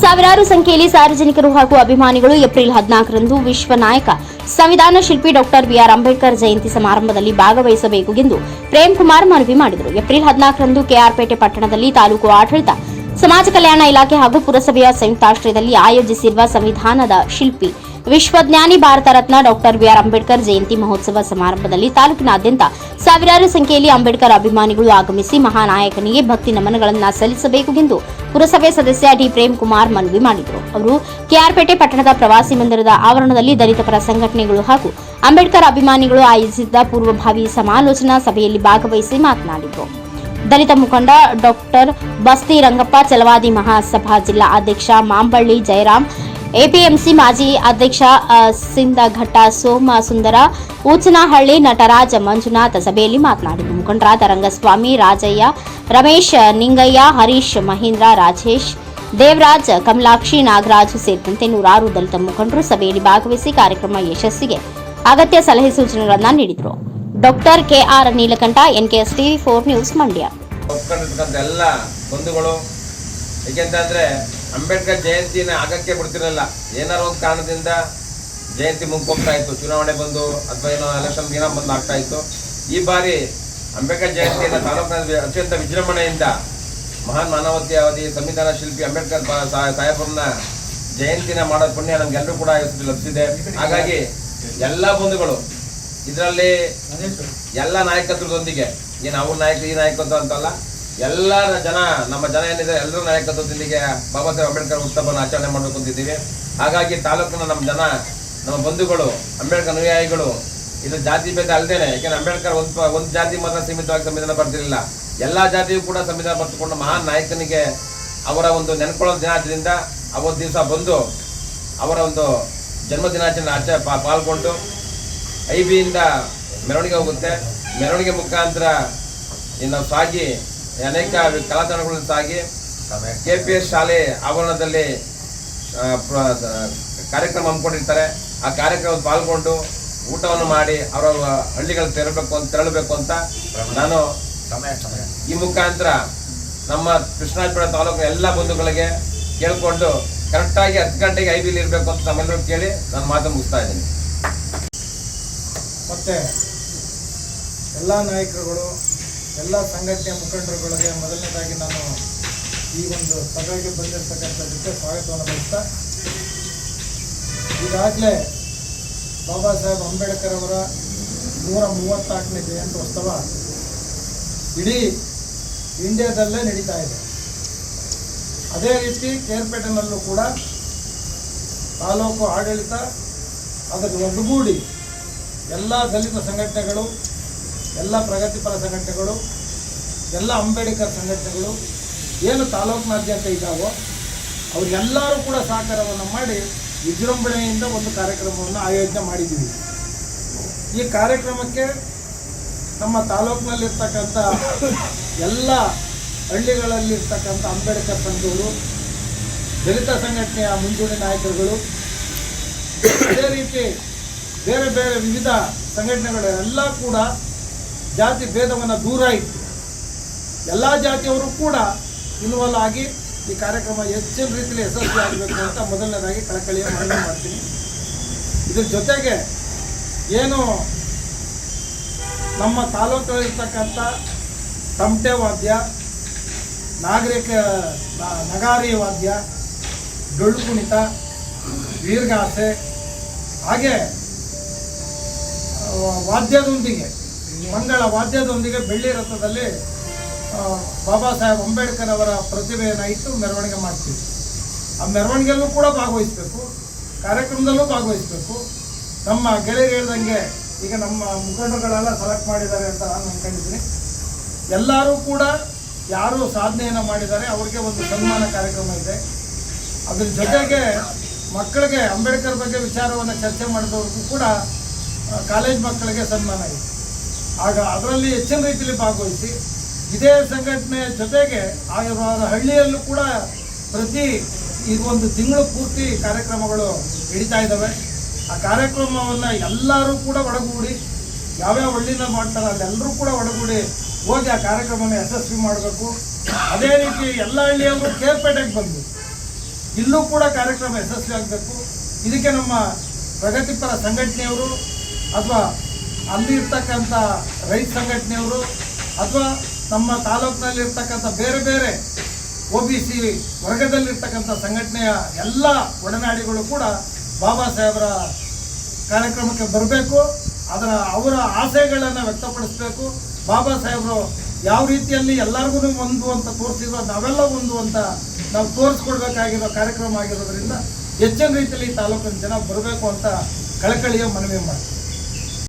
ಸಾವಿರಾರು ಸಂಖ್ಯೆಯಲ್ಲಿ ಸಾರ್ವಜನಿಕರು ಹಾಗೂ ಅಭಿಮಾನಿಗಳು ಏಪ್ರಿಲ್ ಹದಿನಾಲ್ಕರಂದು ವಿಶ್ವ ನಾಯಕ, ಸಂವಿಧಾನ ಶಿಲ್ಪಿ ಡಾಕ್ಟರ್ ಬಿಆರ್ ಅಂಬೇಡ್ಕರ್ ಜಯಂತಿ ಸಮಾರಂಭದಲ್ಲಿ ಭಾಗವಹಿಸಬೇಕು ಎಂದು ಪ್ರೇಮ್ ಕುಮಾರ್ ಮನವಿ ಮಾಡಿದರು. ಏಪ್ರಿಲ್ ಹದಿನಾಲ್ಕರಂದು ಕೆಆರ್ಪೇಟೆ ಪಟ್ಟಣದಲ್ಲಿ ತಾಲೂಕು ಆಡಳಿತ ಸಮಾಜ ಕಲ್ಯಾಣ ಇಲಾಖೆ ಹಾಗೂ ಪುರಸಭೆಯ ಸಂಯುಕ್ತಾಶ್ರಯದಲ್ಲಿ ಆಯೋಜಿಸಿರುವ ಸಂವಿಧಾನದ ಶಿಲ್ಪಿ, ವಿಶ್ವಜ್ಞಾನಿ Bharat Ratna doctor B R Ambedkar Jayanti ಮಹೋತ್ಸವ ಸಮಾರಂಭದಲ್ಲಿ ತಾಲೂಕಿನಾದ್ಯಂತ ಸಾವಿರಾರು ಸಂಖ್ಯೆಯಲ್ಲಿ ಅಂಬೇಡ್ಕರ್ ಅಭಿಮಾನಿಗಳು ಆಗಮಿಸಿ ಮಹಾನಾಯಕನಿಗೆ ಭಕ್ತಿ ನಮನಗಳನ್ನು ಸಲ್ಲಿಸಬೇಕು ಎಂದು ಪುರಸಭೆ ಸದಸ್ಯ ಡಿ ಪ್ರೇಮ್ ಕುಮಾರ್ ಮನವಿ ಮಾಡಿದರು. ಅವರು ಕೆಆರ್ಪೇಟೆ ಪಟ್ಟಣದ ಪ್ರವಾಸಿ ಮಂದಿರದ ಆವರಣದಲ್ಲಿ ದಲಿತ ಪರ ಸಂಘಟನೆಗಳು ಹಾಗೂ ಅಂಬೇಡ್ಕರ್ ಅಭಿಮಾನಿಗಳು ಆಯೋಜಿಸಿದ್ದ ಪೂರ್ವಭಾವಿ ಸಮಾಲೋಚನಾ ಸಭೆಯಲ್ಲಿ ಭಾಗವಹಿಸಿ ಮಾತನಾಡಿದರು. ದಲಿತ ಮುಖಂಡ ಡಾಕ್ಟರ್ ಬಸ್ತಿ ರಂಗಪ್ಪ, ಚಲವಾದಿ ಮಹಾಸಭಾ ಜಿಲ್ಲಾ ಅಧ್ಯಕ್ಷ ಮಾಂಬಳ್ಳಿ ಜಯರಾಮ್, ಎಪಿಎಂಸಿ ಮಾಜಿ ಅಧ್ಯಕ್ಷ ಸಿಂದಘಟ್ಟ ಸೋಮ ಸುಂದರ, ಊಚನಹಳ್ಳಿ ನಟರಾಜ ಮಂಜುನಾಥ ಸಭೆಯಲ್ಲಿ ಮಾತನಾಡಿದರು. ಮುಖಂಡರಾದ ರಂಗಸ್ವಾಮಿ, ರಾಜಯ್ಯ, ರಮೇಶ್, ನಿಂಗಯ್ಯ, ಹರೀಶ್, ಮಹೇಂದ್ರ, ರಾಜೇಶ್, ದೇವರಾಜ್, ಕಮಲಾಕ್ಷಿ, ನಾಗರಾಜ್ ಸೇರಿದಂತೆ ನೂರಾರು ದಲಿತ ಮುಖಂಡರು ಸಭೆಯಲ್ಲಿ ಭಾಗವಹಿಸಿ ಕಾರ್ಯಕ್ರಮ ಯಶಸ್ಸಿಗೆ ಅಗತ್ಯ ಸಲಹೆ ಸೂಚನೆಗಳನ್ನು ನೀಡಿದರು. Doctor K R Neelakantha NKS TV four news Mandya. ಎಲ್ಲ ಬಂಧುಗಳು, ಏಕೆಂತಂದ್ರೆ ಅಂಬೇಡ್ಕರ್ ಜಯಂತಿನ ಆಗಕ್ಕೆ ಬಿಡ್ತಿರಲ್ಲ ಏನಾರ ಒಂದು ಕಾರಣದಿಂದ ಜಯಂತಿ ಮುಂಕೋಗ್ತಾ ಇತ್ತು. ಚುನಾವಣೆ ಬಂದು ಅಥವಾ ಏನೋ ಎಲೆಕ್ಷನ್ ಏನೋ ಬಂದು ಆಗ್ತಾ ಇತ್ತು. ಈ ಬಾರಿ ಅಂಬೇಡ್ಕರ್ ಜಯಂತಿಯನ್ನು ತಾಲೂಕಿನ ಅತ್ಯಂತ ವಿಜೃಂಭಣೆಯಿಂದ ಮಹಾನ್ ಮಾನವತಾವಾದಿ ಸಂವಿಧಾನ ಶಿಲ್ಪಿ ಅಂಬೇಡ್ಕರ್ ಸಾಹೇಬ್ರನ್ನ ಜಯಂತಿನ ಮಾಡೋದ್ ಪುಣ್ಯ ನಮ್ಗೆಲ್ಲರೂ ಕೂಡ ಲಭಿಸಿದೆ. ಹಾಗಾಗಿ ಎಲ್ಲ ಬಂಧುಗಳು ಇದರಲ್ಲಿ ಎಲ್ಲ ನಾಯಕತ್ವದೊಂದಿಗೆ, ಏನು ಅವ್ರ ನಾಯಕ, ಈ ನಾಯಕತ್ವ ಅಂತಲ್ಲ ಎಲ್ಲ ಜನ, ನಮ್ಮ ಜನ ಏನಿದೆ, ಎಲ್ಲರ ನಾಯಕತ್ವದೊಂದಿಗೆ ಬಾಬಾ ಸಾಹೇಬ್ ಅಂಬೇಡ್ಕರ್ ಉತ್ಸವವನ್ನು ಆಚರಣೆ ಮಾಡಬೇಕು ಅಂತಿದ್ದೀವಿ. ಹಾಗಾಗಿ ತಾಲೂಕಿನ ನಮ್ಮ ಜನ, ನಮ್ಮ ಬಂಧುಗಳು, ಅಂಬೇಡ್ಕರ್ ಅನುಯಾಯಿಗಳು, ಇದು ಜಾತಿ ಭೇದ ಅಲ್ಲದೇನೆ ಯಾಕೆಂದ್ರೆ ಅಂಬೇಡ್ಕರ್ ಒಂದು ಒಂದು ಜಾತಿ ಮಾತ್ರ ಸೀಮಿತವಾಗಿ ಸಂವಿಧಾನ ಬರ್ತಿರಲಿಲ್ಲ. ಎಲ್ಲ ಜಾತಿಯೂ ಕೂಡ ಸಂವಿಧಾನ ಬರೆದುಕೊಂಡು ಮಹಾನ್ ನಾಯಕನಿಗೆ ಅವರ ಒಂದು ನೆನ್ಕೊಳ್ಳೋ ದಿನಾಚರಣೆಯಿಂದ ಅವತ್ತು ದಿವಸ ಬಂದು ಅವರ ಒಂದು ಜನ್ಮದಿನಾಚರಣೆ ಆಚೆ ಪಾಲ್ಗೊಂಡು ಐ ಬಿಯಿಂದ ಮೆರವಣಿಗೆ ಹೋಗುತ್ತೆ. ಮೆರವಣಿಗೆ ಮುಖಾಂತರ ಇನ್ನು ಸಾಗಿ ಅನೇಕ ಕಲಾತಂಡಗಳನ್ನು ಸಾಗಿ ಕೆ ಪಿ ಎಸ್ ಶಾಲೆ ಆವರಣದಲ್ಲಿ ಕಾರ್ಯಕ್ರಮ ಹಮ್ಮಿಕೊಂಡಿರ್ತಾರೆ. ಆ ಕಾರ್ಯಕ್ರಮದಲ್ಲಿ ಪಾಲ್ಗೊಂಡು ಊಟವನ್ನು ಮಾಡಿ ಅವರ ಹಳ್ಳಿಗಳು ತೆರಬೇಕು ಅಂತ, ತೆರಳಬೇಕು ಅಂತ ನಾನು ಈ ಮುಖಾಂತರ ನಮ್ಮ ಕೃಷ್ಣಾಜಪುರ ತಾಲೂಕಿನ ಎಲ್ಲ ಬಂಧುಗಳಿಗೆ ಕೇಳಿಕೊಂಡು ಕರೆಕ್ಟಾಗಿ ಹತ್ತು ಗಂಟೆಗೆ ಐ ಬಿಲಿ ಇರಬೇಕು ಅಂತ ನಮ್ಮೆಲ್ಲರೂ ಕೇಳಿ ನಾನು ಮಾತು ಮುಗಿಸ್ತಾ ಇದ್ದೀನಿ. ಮತ್ತು ಎಲ್ಲ ನಾಯಕರುಗಳು, ಎಲ್ಲ ಸಂಘಟನೆ ಮುಖಂಡರುಗಳಿಗೆ ಮೊದಲನೇದಾಗಿ ನಾನು ಈ ಒಂದು ಸಭೆಗೆ ಜೊತೆ ಸ್ವಾಗತವನ್ನು ಬಯಸ್ತಾ, ಈಗಾಗಲೇ ಬಾಬಾ ಸಾಹೇಬ್ ಅಂಬೇಡ್ಕರ್ ಅವರ ನೂರ ಜಯಂತಿ ಜಯಂತ್ಯೋತ್ಸವ ಇಡೀ ಇಂಡಿಯಾದಲ್ಲೇ ನಡೀತಾ ಇದೆ. ಅದೇ ರೀತಿ ಕೇರ್ಪೇಟೆನಲ್ಲೂ ಕೂಡ ತಾಲೂಕು ಆಡಳಿತ ಅದಕ್ಕೆ ಒಗ್ಗೂಡಿ ಎಲ್ಲ ದಲಿತ ಸಂಘಟನೆಗಳು, ಎಲ್ಲ ಪ್ರಗತಿಪರ ಸಂಘಟನೆಗಳು, ಎಲ್ಲ ಅಂಬೇಡ್ಕರ್ ಸಂಘಟನೆಗಳು, ಏನು ತಾಲೂಕಿನಾದ್ಯಂತ ಇದ್ದಾವೋ, ಅವರೆಲ್ಲರೂ ಕೂಡ ಸಹಕಾರವನ್ನು ಮಾಡಿ ವಿಜೃಂಭಣೆಯಿಂದ ಒಂದು ಕಾರ್ಯಕ್ರಮವನ್ನು ಆಯೋಜನೆ ಮಾಡಿದ್ದೀವಿ. ಈ ಕಾರ್ಯಕ್ರಮಕ್ಕೆ ನಮ್ಮ ತಾಲೂಕಿನಲ್ಲಿರ್ತಕ್ಕಂಥ ಎಲ್ಲ ಹಳ್ಳಿಗಳಲ್ಲಿರ್ತಕ್ಕಂಥ ಅಂಬೇಡ್ಕರ್ ಸಂಘಗಳು, ದಲಿತ ಸಂಘಟನೆಯ ಮುಂಚೂಣಿ ನಾಯಕರುಗಳು, ಅದೇ ರೀತಿ ಬೇರೆ ಬೇರೆ ವಿವಿಧ ಸಂಘಟನೆಗಳೆಲ್ಲ ಕೂಡ ಜಾತಿ ಭೇದವನ್ನು ದೂರ ಇತ್ತು ಎಲ್ಲ ಜಾತಿಯವರು ಕೂಡ ಇನ್ವಾಲ್ವ್ ಆಗಿ ಈ ಕಾರ್ಯಕ್ರಮ ಹೆಚ್ಚಿನ ರೀತಿಯಲ್ಲಿ ಯಶಸ್ವಿ ಆಗಬೇಕು ಅಂತ ಮೊದಲನೇದಾಗಿ ಕಳಕಳಿಯ ಮನವಿ ಮಾಡ್ತೀನಿ. ಇದ್ರ ಜೊತೆಗೆ ಏನು ನಮ್ಮ ತಾಲೂಕಲ್ಲಿರ್ತಕ್ಕಂಥ ತಮಟೆ ವಾದ್ಯ, ನಾಗರಿಕ ನಗಾರಿ ವಾದ್ಯ ಡೊಳ್ಳು ಕುಣಿತ, ವೀರ್ಗಾಸೆ, ಹಾಗೆ ವಾದ್ಯದೊಂದಿಗೆ, ಮಂಗಳ ವಾದ್ಯದೊಂದಿಗೆ ಬೆಳ್ಳಿ ರಥದಲ್ಲಿ ಬಾಬಾ ಸಾಹೇಬ್ ಅಂಬೇಡ್ಕರ್ ಅವರ ಪ್ರತಿಭೆಯನ್ನು ಇಟ್ಟು ಮೆರವಣಿಗೆ ಮಾಡ್ತೀವಿ. ಆ ಮೆರವಣಿಗೆಯಲ್ಲೂ ಕೂಡ ಭಾಗವಹಿಸಬೇಕು, ಕಾರ್ಯಕ್ರಮದಲ್ಲೂ ಭಾಗವಹಿಸಬೇಕು. ನಮ್ಮ ಗೆಳೆಯರು ಹೇಳ್ದಂಗೆ ಈಗ ನಮ್ಮ ಮುಖಂಡರುಗಳೆಲ್ಲ ಸೆಲೆಕ್ಟ್ ಮಾಡಿದ್ದಾರೆ ಅಂತ ನಾನು ಅಂದ್ಕೊಂಡಿದ್ದೀನಿ ಎಲ್ಲರೂ ಕೂಡ ಯಾರು ಸಾಧನೆಯನ್ನು ಮಾಡಿದ್ದಾರೆ, ಅವ್ರಿಗೆ ಒಂದು ಸನ್ಮಾನ ಕಾರ್ಯಕ್ರಮ ಇದೆ. ಅದ್ರ ಜೊತೆಗೆ ಮಕ್ಕಳಿಗೆ ಅಂಬೇಡ್ಕರ್ ಬಗ್ಗೆ ವಿಚಾರವನ್ನು ಚರ್ಚೆ ಮಾಡಿದವ್ರಿಗೂ ಕೂಡ ಕಾಲೇಜ್ ಮಕ್ಕಳಿಗೆ ಸನ್ಮಾನ ಇದೆ ಆಗ ಅದರಲ್ಲಿ ಹೆಚ್ಚಿನ ರೀತಿಯಲ್ಲಿ ಭಾಗವಹಿಸಿ ಇದೇ ಸಂಘಟನೆ ಜೊತೆಗೆ ಆಯುರ್ವಾದ ಹಳ್ಳಿಯಲ್ಲೂ ಕೂಡ ಪ್ರತಿ ಒಂದು ತಿಂಗಳು ಪೂರ್ತಿ ಕಾರ್ಯಕ್ರಮಗಳು ನಡೀತಾ ಇದ್ದಾವೆ. ಆ ಕಾರ್ಯಕ್ರಮವನ್ನು ಎಲ್ಲರೂ ಕೂಡ ಒಡಗೂಡಿ ಯಾವ್ಯಾವ ಹಳ್ಳಿನ ಮಾಡ್ತಾರೆ ಅಲ್ಲೆಲ್ಲರೂ ಕೂಡ ಒಡಗೂಡಿ ಹೋಗಿ ಆ ಕಾರ್ಯಕ್ರಮನ ಯಶಸ್ವಿ ಮಾಡಬೇಕು. ಅದೇ ರೀತಿ ಎಲ್ಲ ಹಳ್ಳಿಯವರು ಕೇರ್ಪೇಟೆಗೆ ಬಂದು ಇಲ್ಲೂ ಕೂಡ ಕಾರ್ಯಕ್ರಮ ಯಶಸ್ವಿ ಆಗಬೇಕು. ಇದಕ್ಕೆ ನಮ್ಮ ಪ್ರಗತಿಪರ ಸಂಘಟನೆಯವರು ಅಥವಾ ಅಲ್ಲಿ ಇರ್ತಕ್ಕಂಥ ರೈತ ಸಂಘಟನೆಯವರು ಅಥವಾ ನಮ್ಮ ತಾಲೂಕಿನಲ್ಲಿ ಇರ್ತಕ್ಕಂಥ ಬೇರೆ ಬೇರೆ ಒ ಬಿ ಸಿ ವರ್ಗದಲ್ಲಿರ್ತಕ್ಕಂಥ ಸಂಘಟನೆಯ ಎಲ್ಲ ಒಡನಾಡಿಗಳು ಕೂಡ ಬಾಬಾ ಸಾಹೇಬರ ಕಾರ್ಯಕ್ರಮಕ್ಕೆ ಬರಬೇಕು. ಅದರ ಅವರ ಆಸೆಗಳನ್ನು ವ್ಯಕ್ತಪಡಿಸಬೇಕು. ಬಾಬಾ ಸಾಹೇಬರು ಯಾವ ರೀತಿಯಲ್ಲಿ ಎಲ್ಲರಿಗೂ ಒಂದು ಅಂತ ತೋರಿಸಿದ್ರು, ನಾವೆಲ್ಲ ಒಂದು ಅಂತ ನಾವು ತೋರಿಸ್ಕೊಡ್ಬೇಕಾಗಿರೋ ಕಾರ್ಯಕ್ರಮ ಆಗಿರೋದ್ರಿಂದ ಹೆಚ್ಚಿನ ರೀತಿಯಲ್ಲಿ ತಾಲೂಕಿನ ಜನ ಬರಬೇಕು ಅಂತ ಕಳಕಳಿಯ ಮನವಿ ಮಾಡ್ತೀವಿ